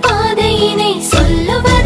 பாதையினை சொல்லுவ